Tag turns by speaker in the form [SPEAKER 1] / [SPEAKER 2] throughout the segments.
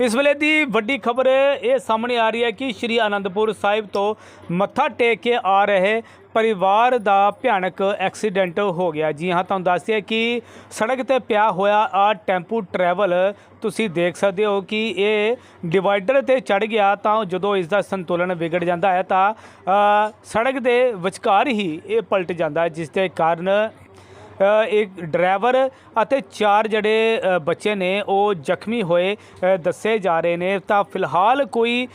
[SPEAKER 1] ਇਸ ਵੇਲੇ ਦੀ ਵੱਡੀ ਖਬਰ ਇਹ ਸਾਹਮਣੇ ਆ ਰਹੀ ਹੈ ਕਿ ਸ਼੍ਰੀ ਅਨੰਦਪੁਰ ਸਾਹਿਬ ਤੋਂ ਮੱਥਾ ਟੇਕ ਕੇ ਆ ਰਹੇ ਪਰਿਵਾਰ ਦਾ ਭਿਆਨਕ ਐਕਸੀਡੈਂਟ ਹੋ ਗਿਆ। ਜੀ ਹਾਂ, ਤੁਹਾਨੂੰ ਦੱਸਿਆ ਕਿ ਸੜਕ ਤੇ ਪਿਆ ਹੋਇਆ ਆ ਟੈਂਪੂ ਟਰੈਵਲ ਤੁਸੀਂ ਦੇਖ ਸਕਦੇ ਹੋ ਕਿ ਇਹ ਡਿਵਾਈਡਰ ਤੇ ਚੜ ਗਿਆ ਤਾਂ ਜਦੋਂ ਇਸ ਦਾ ਸੰਤੁਲਨ ਵਿਗੜ ਜਾਂਦਾ ਹੈ ਤਾਂ ਸੜਕ ਦੇ ਵਿਚਕਾਰ ਹੀ ਇਹ ਪਲਟ ਜਾਂਦਾ ਜਿਸ ਦੇ ਕਾਰਨ ਇੱਕ ਡਰਾਈਵਰ ਅਤੇ ਚਾਰ ਜਿਹੜੇ ਬੱਚੇ ਨੇ ਉਹ ਜ਼ਖਮੀ ਹੋਏ ਦੱਸੇ ਜਾ ਰਹੇ ਨੇ। ਤਾਂ ਫਿਲਹਾਲ ਕੋਈ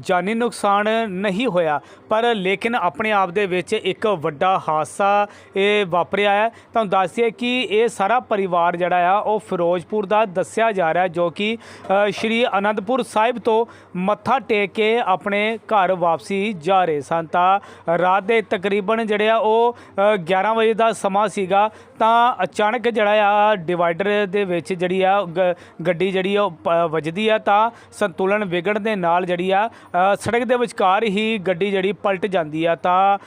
[SPEAKER 1] ਜਾਨੀ ਨੁਕਸਾਨ ਨਹੀਂ ਹੋਇਆ ਪਰ ਲੇਕਿਨ ਆਪਣੇ ਆਪ ਦੇ ਵਿੱਚ ਇੱਕ ਵੱਡਾ ਹਾਦਸਾ ਇਹ ਵਾਪਰਿਆ ਹੈ। ਤੁਹਾਨੂੰ ਦੱਸਿਏ ਕਿ ਇਹ ਸਾਰਾ ਪਰਿਵਾਰ ਜਿਹੜਾ ਆ ਉਹ ਫਿਰੋਜ਼ਪੁਰ ਦਾ ਦੱਸਿਆ ਜਾ ਰਿਹਾ ਜੋ ਕਿ ਸ਼੍ਰੀ ਅਨੰਦਪੁਰ ਸਾਹਿਬ ਤੋਂ ਮੱਥਾ ਟੇਕ ਕੇ ਆਪਣੇ ਘਰ ਵਾਪਸੀ ਜਾ ਰਹੇ ਸਨ। ਤਾਂ ਰਾਤ ਦੇ ਤਕਰੀਬਨ ਜਿਹੜੇ ਆ ਉਹ ਅ, 11 ਵਜੇ ਦਾ ਸਮਾਂ ਸੀਗਾ। ਤਾਂ ਅਚਾਨਕ ਜਿਹੜਾ ਆ ਡਿਵਾਈਡਰ ਦੇ ਵਿੱਚ ਜਿਹੜੀ ਆ ਗ- ਗੱਡੀ ਜਿਹੜੀ ਆ ਉਹ ਪ- ਵੱਜਦੀ ਆ, ਤਾਂ ਸੰਤੁਲਨ ਵਿਗੜਨ ਦੇ ਨਾਲ ਜਿਹੜੀ ਆ ਸੜਕ ਦੇ ਵਿਚਕਾਰ ਹੀ ਗੱਡੀ ਜਿਹੜੀ ਪਲਟ ਜਾਂਦੀ ਆ। ਤਾਂ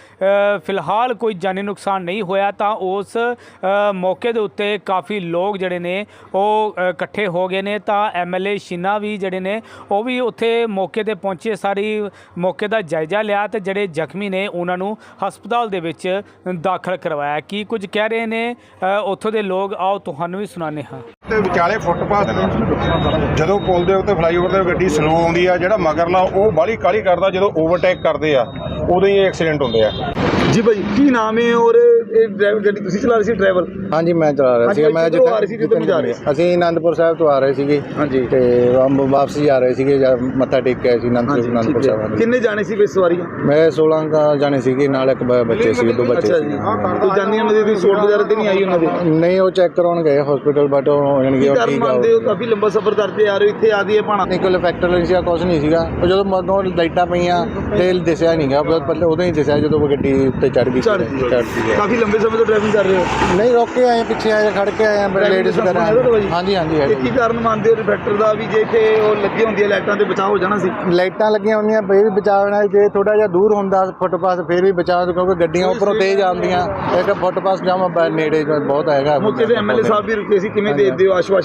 [SPEAKER 1] ਫਿਲਹਾਲ ਕੋਈ ਜਾਨੀ ਨੁਕਸਾਨ ਨਹੀਂ ਹੋਇਆ, ਤਾਂ ਉਸ ਮੌਕੇ ਦੇ ਉੱਤੇ ਕਾਫੀ ਲੋਕ ਜਿਹੜੇ ਨੇ ਉਹ ਇਕੱਠੇ ਹੋ ਗਏ ਨੇ। ਤਾਂ ਐਮਐਲਏ ਸ਼ੀਨਾ ਵੀ ਜਿਹੜੇ ਨੇ, ਉਹ ਵੀ ਉੱਥੇ ਮੌਕੇ ਤੇ ਪਹੁੰਚੇ, ਸਾਰੀ ਮੌਕੇ ਦਾ ਜਾਇਜ਼ਾ ਲਿਆ ਤੇ ਜਿਹੜੇ ਜ਼ਖਮੀ ਨੇ, ਉਹਨਾਂ ਨੂੰ ਹਸਪਤਾਲ ਦੇ ਵਿੱਚ ਦਾਖਲ ਕਰਵਾਇਆ। ਕੀ ਕੁਝ ਕਹਿ ਰਹੇ ਨੇ ਅ, ਉੱਥੋਂ ਦੇ ਲੋਕ ਆਓ ਤੁਹਾਨੂੰ ਵੀ ਸੁਣਾਉਂਦੇ ਹਾਂ।
[SPEAKER 2] ਤੇ ਵਿਚਾਲੇ ਫੁੱਟਪਾਥ ਨੇ ਜਦੋਂ ਪੁਲ ਦੇ ਉੱਤੇ ਫਲਾਈਓਵਰ ਤੇ ਗੱਡੀ ਸਲੋ ਆਉਂਦੀ ਆ ਜਿਹੜਾ ਮਗਰਲਾ ਉਹ ਬਾਹਲੀ ਕਾਲੀ ਕਰਦਾ ਜਦੋਂ ਓਵਰਟੇਕ ਕਰਦੇ ਆ ਉਦੋਂ ਹੀ ਐਕਸੀਡੈਂਟ ਹੁੰਦੇ ਆ।
[SPEAKER 3] ਜੀ ਭਾਈ ਕੀ ਨਾਮ ਹੈ ਔਰ ਇਹ ਡਰਾਈਵਰ ਗੱਡੀ ਤੁਸੀਂ ਚਲਾ ਰਹੇ ਸੀ ਡਰਾਈਵਰ
[SPEAKER 4] ਹਾਂਜੀ ਮੈਂ ਚਲਾ ਰਿਹਾ
[SPEAKER 3] ਹਾਂਜੀ,
[SPEAKER 4] ਸੀਗਾ ਮੈਂ
[SPEAKER 3] ਕਿੱਧਰੋਂ ਆ ਰਹੇ ਸੀ, ਨੂੰ ਜਾ ਰਹੇ ਸੀ?
[SPEAKER 4] ਅਸੀਂ ਆਨੰਦਪੁਰ ਸਾਹਿਬ ਤੋਂ ਆ ਰਹੇ ਸੀਗੇ।
[SPEAKER 3] ਹਾਂਜੀ।
[SPEAKER 4] ਤੇ ਹਮ ਵਾਪਸੀ ਆ ਰਹੇ ਸੀਗੇ ਜਦ ਮੱਥਾ ਟੇਕ ਕੇ ਆਏ ਸੀ ਅਨੰਦਪੁਰ ਅਨੰਦਪੁਰ ਸਾਹਿਬ ਹਾਂਜੀ।
[SPEAKER 3] ਕਿੰਨੇ ਜਾਣੇ ਸੀ ਵੇ ਸਵਾਰੀਆਂ
[SPEAKER 4] ਮੈਂ 16 ਦਾ ਜਾਣੇ ਸੀਗੇ ਨਾਲ ਇੱਕ ਬ- ਬੱਚੇ ਸੀ ਦੋ ਬੱਚੇ
[SPEAKER 3] ਅੱਛਾ
[SPEAKER 4] ਸੀ
[SPEAKER 3] ਜੀ? ਕੋਈ ਜਾਨੀ ਉਹਨਾਂ ਦੀ ਸੋਟ ਵਗੈਰਾ ਤੇ ਨਹੀਂ ਆਈ ਉਹਨਾਂ ਦੀ?
[SPEAKER 4] ਨਹੀਂ ਉਹ ਚੈੱਕ ਕਰਾਉਣ ਗਏ ਹਸਪੀਟਲ ਬਟ ਉਹ ਹੋ
[SPEAKER 3] ਕੀ
[SPEAKER 4] ਜਾਣਗੇ ਉਹ
[SPEAKER 3] ਕਾਰਨ
[SPEAKER 4] ਠੀਕ ਆ
[SPEAKER 3] ਮੰਨਦੇ ਹੋ? ਕਾਫੀ ਲੰਬਾ ਸਫ਼ਰ ਕਰਕੇ ਆ ਰਹੇ ਹੋ ਇੱਥੇ ਆ ਗਏ ਭਾਣਾ।
[SPEAKER 4] ਨਿਕਲ ਫੈਕਟਰ ਨਹੀਂ ਸੀਗਾ ਕੁਝ ਨਹੀਂ ਸੀਗਾ। ਉਹ ਜਦੋਂ ਮਗਰੋਂ ਲਾਈਟਾਂ ਪਈਆਂ ਤੇ ਦਿਸਿਆ ਨਹੀਂਗਾ ਪਹਿਲੇ ਉਦੋਂ ਹੀ ਦਿਸਿਆ ਜਦੋਂ ਉਹ ਗੱਡੀ ਉੱਤੇ ਚੜ ਗਈ
[SPEAKER 3] ਚੜ੍ਹ ਕਾਫੀ ਲੰਬੇ ਸਮੇਂ ਤੋਂ ਡਰਾਈਵਿੰਗ ਕਰ ਰਹੇ ਹੋ?
[SPEAKER 4] ਨਹੀਂ ਰੋਕ ਕੇ ਆਏ ਪਿੱਛੇ ਆਏ ਖੜ ਕੇ ਆਏ ਬੜੇ ਲੇਡੀਜ਼ ਵਗੈਰਾ
[SPEAKER 3] ਭਾਈ?
[SPEAKER 4] ਹਾਂਜੀ ਹਾਂਜੀ ਹੈਗਾ
[SPEAKER 3] ਕੀ ਕਾਰਨ ਮੰਨਦੇ ਹੋ ਰਿਫੈਕਟਰ ਦਾ ਵੀ ਜੇ ਇੱਥੇ ਉਹ ਲੱਗੀ ਹੁੰਦੀ ਹੈ ਲਾਈਟਾਂ ਤੇ ਬਚਾਅ ਹੋ ਜਾਣਾ ਸੀ?
[SPEAKER 4] ਲਾਈਟਾਂ ਲੱਗੀਆਂ ਹੁੰਦੀਆਂ ਫੇਰ ਵੀ ਬਚਾਅ ਹੋਣਾ ਜੇ ਥੋੜਾ ਜਿਹਾ ਦੂਰ ਹੁੰਦਾ ਫੁੱਟਪਾਥ ਫੇਰ ਵੀ ਬਚਾਅ ਕਿਉਂਕਿ ਗੱਡੀਆਂ ਉੱਪਰੋਂ ਤੇਜ਼ ਆਉਂਦੀਆਂ ਇੱਕ ਫੁੱਟਪਾਥ ਜਾਮ ਨੇੜੇ ਬਹੁਤ ਹੈਗਾ।
[SPEAKER 3] ਮੌਕੇ ਤੇ ਐਮਐਲਏ ਸਾਹਿਬ ਵੀ ਰੁਕੇ ਸੀ ਕਿਵੇਂ ਦੇਖਦੇ ਹੋ ਆਸ਼ਵਾਸ